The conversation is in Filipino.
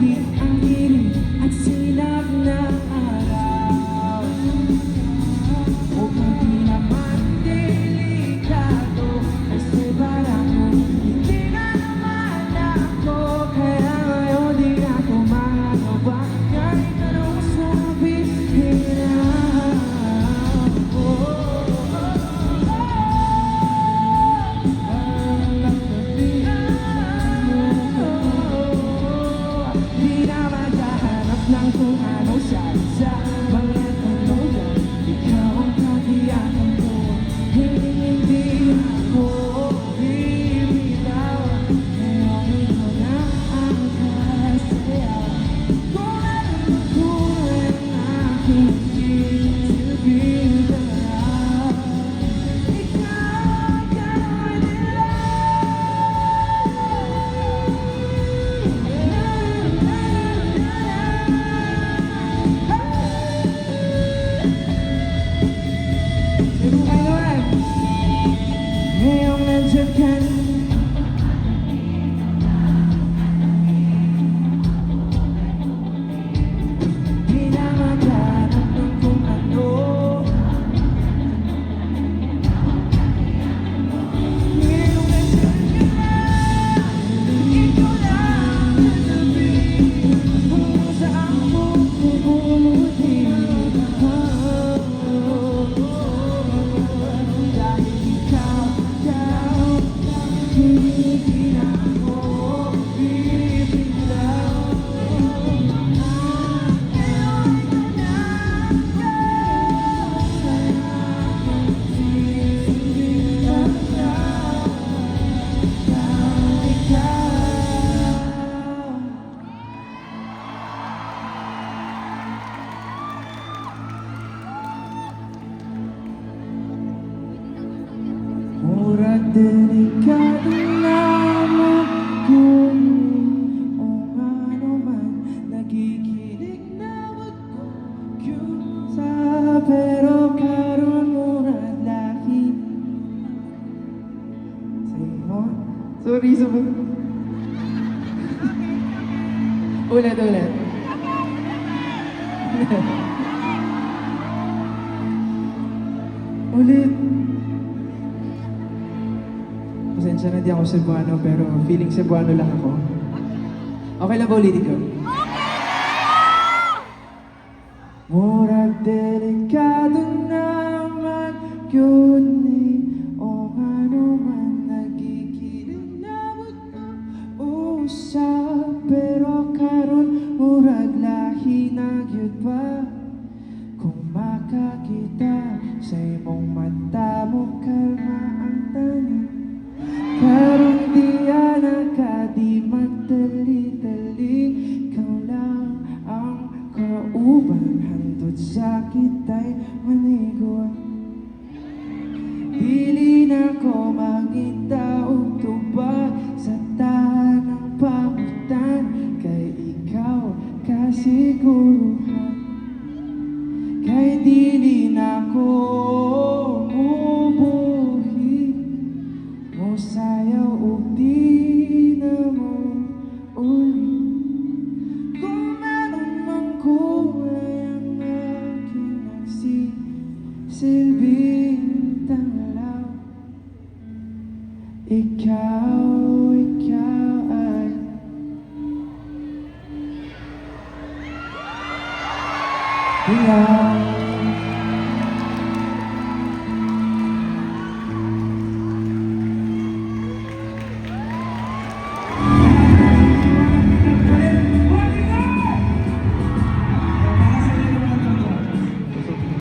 You. Ano sa isa Mga tanungan Ikaw ang katiyakan ko. Hindi hindi ako delikado lamang kung o ano man Nagigilig na wag ko sa Pero karon murag laki Say mo? Sorry, sorry Ulit, ulit. Ulit Pasensya na di ako Cebuano, pero feeling Cebuano lang ako. Okay lang ba ulitin ko? Murag delikado naman yun ni O ano man nagigiling na usap Pero karon murag lahi na gyud ba Kung makakita sa imong mata mo kalma Handod sa kita'y manigon Dili na ko mangita og nagsisilbing tanglaw. Ikaw, ikaw ay Ilaw